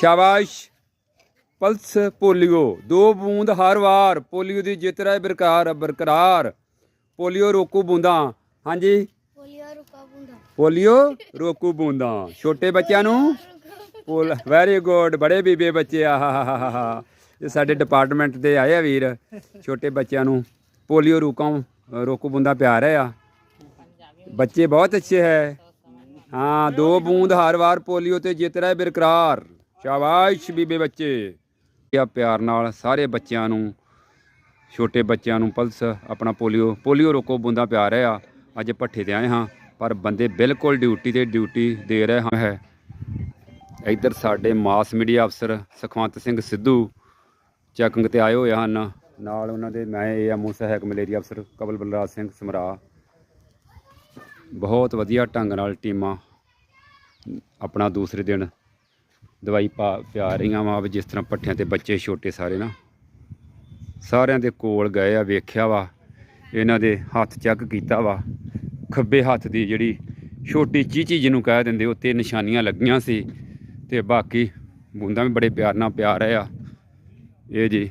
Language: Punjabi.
ਸ਼ਾਬਾਸ਼। Pulse polio. ਦੋ ਬੂੰਦ ਹਰ ਵਾਰ। ਪੋਲੀਓ ਦੀ ਜਿੱਤ ਰਹੇ ਬਰਕਰਾਰ ਬਰਕਰਾਰ। ਪੋਲੀਓ ਰੋਕੂ ਬੂੰਦਾਂ। ਹਾਂਜੀ? ਪੋਲੀਓ ਰੋਕੂ ਬੂੰਦਾਂ। ਛੋਟੇ ਬੱਚਿਆਂ ਨੂੰ? ਪੋਲ ਵੈਰੀ ਗੁੱਡ। ਬੜੇ ਬੀਬੇ ਬੱਚੇ ਆਹਾਹਾਹਾ ਇਹ ਸਾਡੇ ਡਿਪਾਰਟਮੈਂਟ ਦੇ ਆਏ ਆ ਵੀਰ। ਛੋਟੇ ਬੱਚਿਆਂ ਨੂੰ ਪੋਲੀਓ ਰੋਕਾਂ, ਰੋਕੂ ਬੂੰਦਾਂ ਪਿਆਰ ਹੈ ਆ। ਬੱਚੇ ਬਹੁਤ ਅੱਛੇ ਹੈ। ਹਾਂ ਦੋ ਬੂੰਦ ਹਰ ਵਾਰ ਪੋਲੀਓ ਤੇ ਜਿੱਤ ਰਹੇ ਬਰਕਰਾਰ ਸ਼ਾਬਾਸ਼ ਬੀਬੇ ਬੱਚੇ। ਇਹ ਪਿਆਰ ਨਾਲ ਸਾਰੇ ਬੱਚਿਆਂ ਨੂੰ ਛੋਟੇ ਬੱਚਿਆਂ ਨੂੰ ਪਲਸ ਆਪਣਾ ਪੋਲੀਓ ਪੋਲੀਓ ਰੋਕੋ ਬੂੰਦਾਂ ਪਿਆ ਰਹੇ ਆ। ਅੱਜ ਭੱਠੇ ਤੇ ਆਏ ਹਾਂ ਪਰ ਬੰਦੇ ਬਿਲਕੁਲ ਡਿਊਟੀ ਤੇ ਡਿਊਟੀ ਦੇ ਰਹੇ ਹਾਂ। ਹੈ। ਇੱਧਰ ਸਾਡੇ ਮਾਸ ਮੀਡੀਆ ਅਫਸਰ ਸੁਖਵੰਤ ਸਿੰਘ ਸਿੱਧੂ ਚੈਕਿੰਗ ਤੇ ਆਏ ਹੋਏ ਹਨ। ਨਾਲ ਉਹਨਾਂ ਦੇ ਮੈਂ ਏਐਮਓ ਸਹਾਇਕ ਮਲੇਰੀਆ ਅਫਸਰ ਕਬਲ ਬਲਰਾਜ ਸਿੰਘ ਸਮਰਾ। ਬਹੁਤ ਵਧੀਆ ਢੰਗ ਨਾਲ ਟੀਮਾਂ ਆਪਣਾ ਦੂਸਰੇ ਦਿਨ ਦਵਾਈ ਪਾ, ਪਿਆ ਰਹੀਆਂ ਵਾ, ਵੀ ਜਿਸ ਤਰ੍ਹਾਂ ਪੱਠਿਆਂ ਤੇ ਬੱਚੇ ਛੋਟੇ ਸਾਰੇ ਨਾ, ਸਾਰਿਆਂ ਦੇ ਕੋਲ ਗਏ ਆ, ਵੇਖਿਆ ਵਾ, ਇਹਨਾਂ ਦੇ ਹੱਥ ਚੈੱਕ ਕੀਤਾ ਵਾ, ਖੱਬੇ ਹੱਥ ਦੀ ਜਿਹੜੀ ਛੋਟੀ ਚੀਚੀ ਜਿਹਨੂੰ ਕਹਿ ਦਿੰਦੇ ਉੱਤੇ ਨਿਸ਼ਾਨੀਆਂ ਲੱਗੀਆਂ ਸੀ, ਤੇ ਬਾਕੀ ਬੂੰਦਾਂ ਵੀ ਬੜੇ ਪਿਆਰ ਨਾਲ ਪਿਆ ਰਹੇ ਆ। ਇਹ ਜੀ।